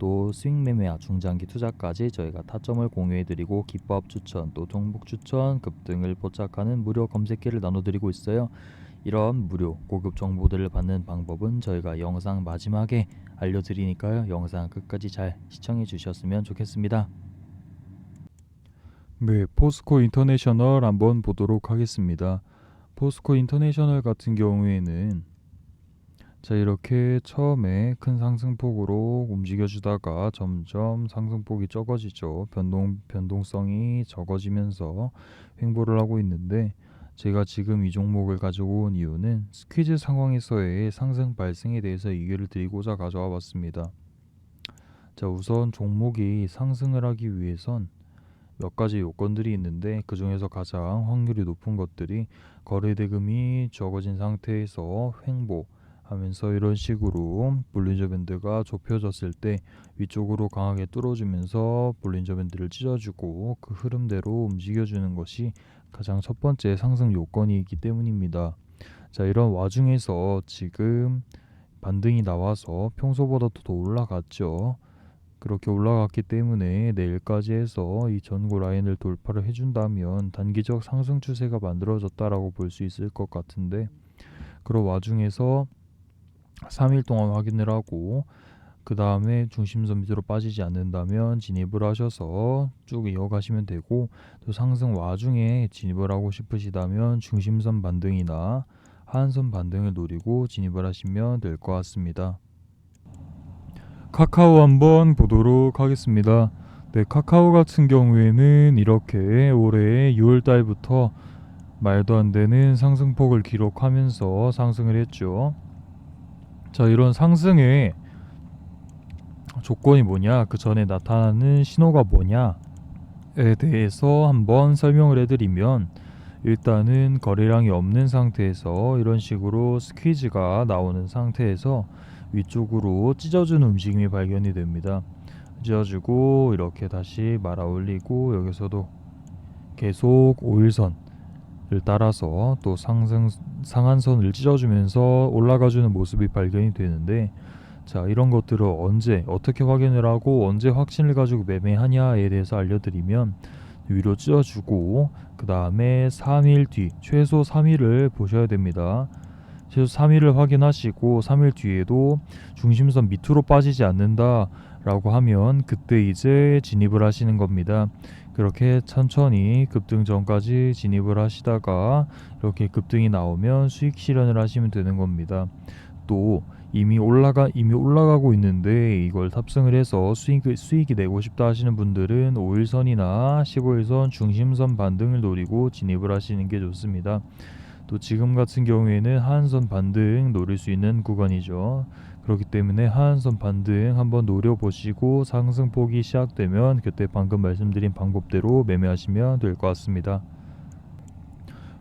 또 스윙 매매와 중장기 투자까지 저희가 타점을 공유해드리고 기법 추천 또 종목 추천 급등을 포착하는 무료 검색기를 나눠드리고 있어요. 이런 무료 고급 정보들을 받는 방법은 저희가 영상 마지막에 알려드리니까요. 영상 끝까지 잘 시청해 주셨으면 좋겠습니다. 네, 포스코 인터내셔널 한번 보도록 하겠습니다. 포스코 인터내셔널 같은 경우에는 자 이렇게 처음에 큰 상승폭으로 움직여주다가 점점 상승폭이 적어지죠. 변동 변동성이 적어지면서 횡보를 하고 있는데 제가 지금 이 종목을 가지고 온 이유는 스퀴즈 상황에서의 상승 발생에 대해서 얘기를 드리고자 가져와 봤습니다. 자 우선 종목이 상승을 하기 위해선 몇 가지 요건들이 있는데 그 중에서 가장 확률이 높은 것들이 거래 대금이 적어진 상태에서 횡보 하면서 이런 식으로 볼린저 밴드가 좁혀졌을 때 위쪽으로 강하게 뚫어주면서 볼린저 밴드를 찢어주고 그 흐름대로 움직여주는 것이 가장 첫 번째 상승 요건이기 때문입니다. 자 이런 와중에서 지금 반등이 나와서 평소보다 더 올라갔죠. 그렇게 올라갔기 때문에 내일까지 해서 이 전고 라인을 돌파를 해준다면 단기적 상승 추세가 만들어졌다라고 볼 수 있을 것 같은데 그런 와중에서 3일 동안 확인을 하고 그 다음에 중심선 밑으로 빠지지 않는다면 진입을 하셔서 쭉 이어가시면 되고 또 상승 와중에 진입을 하고 싶으시다면 중심선 반등이나 하한선 반등을 노리고 진입을 하시면 될 것 같습니다. 카카오 한번 보도록 하겠습니다. 네, 카카오 같은 경우에는 이렇게 올해 6월 달부터 말도 안 되는 상승폭을 기록하면서 상승을 했죠. 자, 이런 상승의 조건이 뭐냐, 그 전에 나타나는 신호가 뭐냐에 대해서 한번 설명을 해드리면 일단은 거래량이 없는 상태에서 이런 식으로 스퀴즈가 나오는 상태에서 위쪽으로 찢어주는 움직임이 발견이 됩니다. 찢어주고 이렇게 다시 말아 올리고 여기서도 계속 5일선을 따라서 또 상승 상한선을 찢어주면서 올라가주는 모습이 발견이 되는데 자 이런 것들을 언제 어떻게 확인을 하고 언제 확신을 가지고 매매하냐에 대해서 알려드리면 위로 찢어주고 그 다음에 3일 뒤 최소 3일을 보셔야 됩니다. 최소 3일을 확인하시고 3일 뒤에도 중심선 밑으로 빠지지 않는다 라고 하면 그때 이제 진입을 하시는 겁니다. 그렇게 천천히 급등 전까지 진입을 하시다가 이렇게 급등이 나오면 수익 실현을 하시면 되는 겁니다. 또 이미 올라가 이미 올라가고 있는데 이걸 탑승을 해서 수익 수익이 내고 싶다 하시는 분들은 5일선이나 15일선 중심선 반등을 노리고 진입을 하시는 게 좋습니다. 또 지금 같은 경우에는 하한선 반등 노릴 수 있는 구간이죠. 그렇기 때문에 하한선 반등 한번 노려보시고 상승폭이 시작되면 그때 방금 말씀드린 방법대로 매매하시면 될 것 같습니다.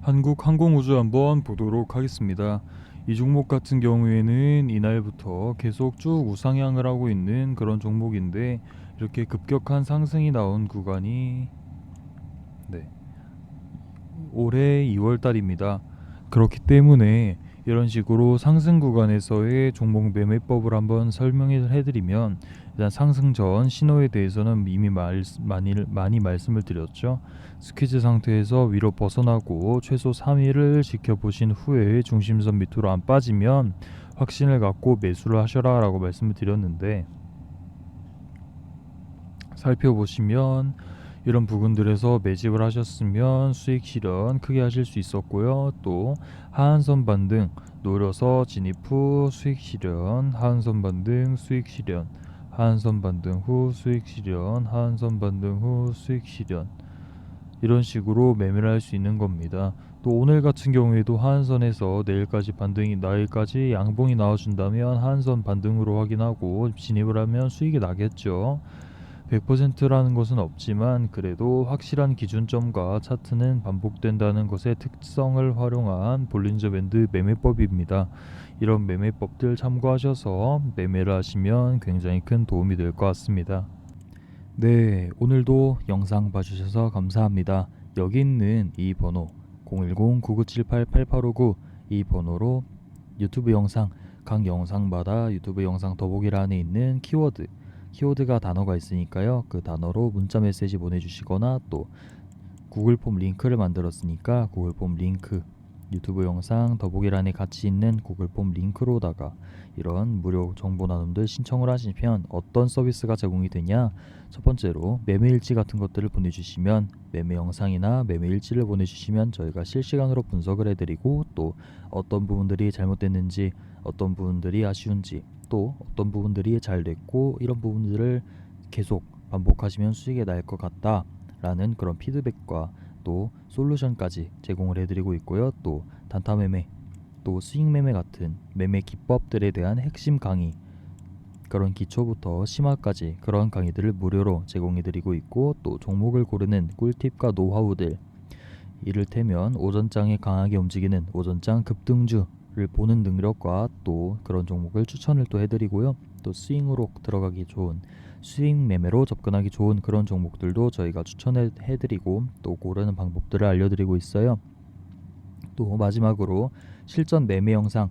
한국항공우주 한번 보도록 하겠습니다. 이 종목 같은 경우에는 이날부터 계속 쭉 우상향을 하고 있는 그런 종목인데 이렇게 급격한 상승이 나온 구간이 네. 올해 2월 달입니다. 그렇기 때문에 이런 식으로 상승 구간에서의 종목 매매법을 한번 설명을 해드리면 일단 상승 전 신호에 대해서는 이미 말, 많이, 많이 말씀을 드렸죠. 스퀴즈 상태에서 위로 벗어나고 최소 3일을 지켜보신 후에 중심선 밑으로 안 빠지면 확신을 갖고 매수를 하셔라 라고 말씀을 드렸는데 살펴보시면 이런 부분들에서 매집을 하셨으면 수익 실현 크게 하실 수 있었고요. 또 하한선 반등 노려서 진입 후 수익 실현, 하한선 반등 수익 실현, 하한선 반등 후 수익 실현, 하한선 반등 후 수익 실현 이런 식으로 매매를 할 수 있는 겁니다. 또 오늘 같은 경우에도 하한선에서 내일까지 반등이 나일까지 양봉이 나와준다면 하한선 반등으로 확인하고 진입을 하면 수익이 나겠죠. 100%라는 것은 없지만 그래도 확실한 기준점과 차트는 반복된다는 것의 특성을 활용한 볼린저 밴드 매매법입니다. 이런 매매법들 참고하셔서 매매를 하시면 굉장히 큰 도움이 될 것 같습니다. 네, 오늘도 영상 봐주셔서 감사합니다. 여기 있는 이 번호 010-9978-8859 이 번호로 유튜브 영상 각 영상마다 유튜브 영상 더보기란에 있는 키워드 키워드가 단어가 있으니까요. 그 단어로 문자 메시지 보내주시거나 또 구글 폼 링크를 만들었으니까 구글 폼 링크 유튜브 영상 더보기란에 같이 있는 구글 폼 링크로다가 이런 무료 정보 나눔들 신청을 하시면 어떤 서비스가 제공이 되냐 첫 번째로 매매 일지 같은 것들을 보내주시면 매매 영상이나 매매 일지를 보내주시면 저희가 실시간으로 분석을 해드리고 또 어떤 부분들이 잘못됐는지 어떤 부분들이 아쉬운지 또 어떤 부분들이 잘 됐고 이런 부분들을 계속 반복하시면 수익이 날 것 같다 라는 그런 피드백과 또 솔루션까지 제공을 해드리고 있고요. 또 단타 매매, 또 수익 매매 같은 매매 기법들에 대한 핵심 강의 그런 기초부터 심화까지 그런 강의들을 무료로 제공해드리고 있고 또 종목을 고르는 꿀팁과 노하우들 이를테면 오전장에 강하게 움직이는 오전장 급등주를 보는 능력과 또 그런 종목을 추천을 또 해드리고요. 또 스윙으로 들어가기 좋은 수익 매매로 접근하기 좋은 그런 종목들도 저희가 추천해 드리고 또 고르는 방법들을 알려드리고 있어요. 또 마지막으로 실전 매매 영상